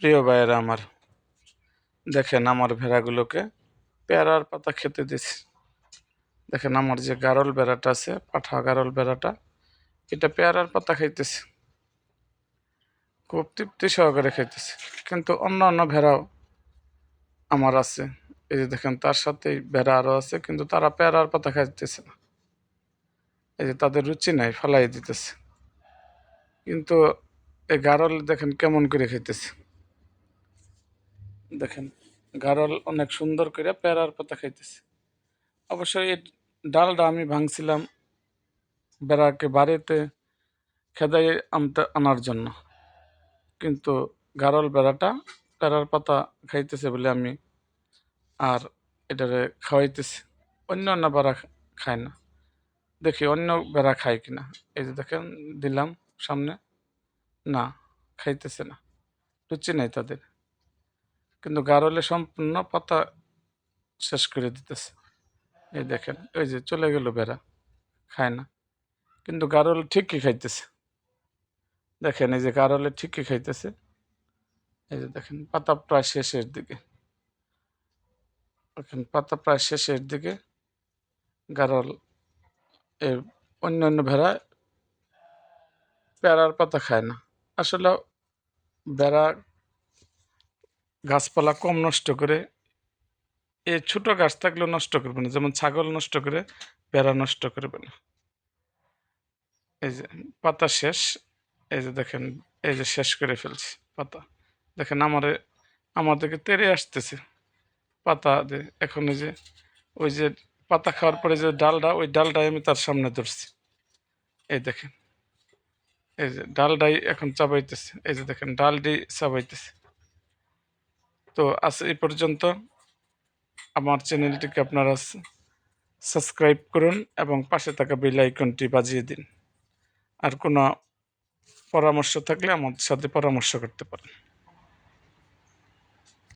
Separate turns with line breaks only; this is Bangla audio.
প্রিয় ভাইয়েরা আমার, দেখেন আমার ভেড়াগুলোকে পেয়ারার পাতা খেতে দিছি। দেখেন আমার যে গারল বেড়াটা আছে, পাঠা গারল বেড়াটা এটা পেয়ারার পাতা খাইতেছে। খুব তৃপ্তি সহকারে খাইতেছে। কিন্তু অন্য অন্য ভেড়াও আমার আছে। এই যে দেখেন, তার সাথেই ভেড়া আরও আছে, কিন্তু তারা পেয়ারার পাতা খাইতেছে না। এই যে তাদের রুচি নাই ফেলাই দিতেছে। কিন্তু এই গারল দেখেন কেমন করে খাইতেছে। দেখেন, গারল অনেক সুন্দর করে পেয়ারার পাতা খাইতেছে। অবশ্যই এই ডালটা আমি ভাঙছিলাম বেড়াকে বাড়িতে খেদাই আনতে আনার জন্য। কিন্তু গারল বেড়াটা পেয়ারার পাতা খাইতেছে বলে আমি আর এটারে খাওয়াইতেছি। অন্য অন্য বেড়া খায় না। দেখি অন্য বেড়া খায় কিনা। এই যে দেখেন, দিলাম সামনে। না, খাইতেছে না। রুচি নাই তাদের। কিন্তু গারলে সম্পূর্ণ পাতা শেষ করে দিতেছে। এই দেখেন ওই যে চলে গেল বেড়া, খায় না। কিন্তু গারল ঠিকই খাইতেছে। দেখেন, এই যে গারলে ঠিকই খাইতেছে। এই যে দেখেন, পাতা প্রায় শেষের দিকে। দেখেন, পাতা প্রায় শেষের দিকে গারল এর অন্য অন্য ভেড়া পেয়ারার পাতা খায় না। আসলে বেড়া গাছপালা কম নষ্ট করে এই ছোট গাছ থাকলেও নষ্ট করবে না, যেমন ছাগল নষ্ট করে, বেড়া নষ্ট করবে না। এই যে, পাতা শেষ, এই যে দেখেন, এই যে শেষ করে ফেলছি পাতা। দেখেন আমার দিকে তেরে আসতেছে পাতা এখন এই যে, ওই যে পাতা খাওয়ার পরে যে ডালটা ওই ডালটাই আমি তার সামনে ধরছি। এই দেখেন, এই যে ডালটাই এখন চাবাইতেছে, এই যে দেখেন ডালটি চাবাইতেছে। তো আজ এই পর্যন্ত আমার চ্যানেলটিকে আপনারা সাবস্ক্রাইব করুন এবং পাশে থাকা বেল আইকনটি বাজিয়ে দিন। আর কোনো পরামর্শ থাকলে আমার সাথে পরামর্শ করতে পারেন।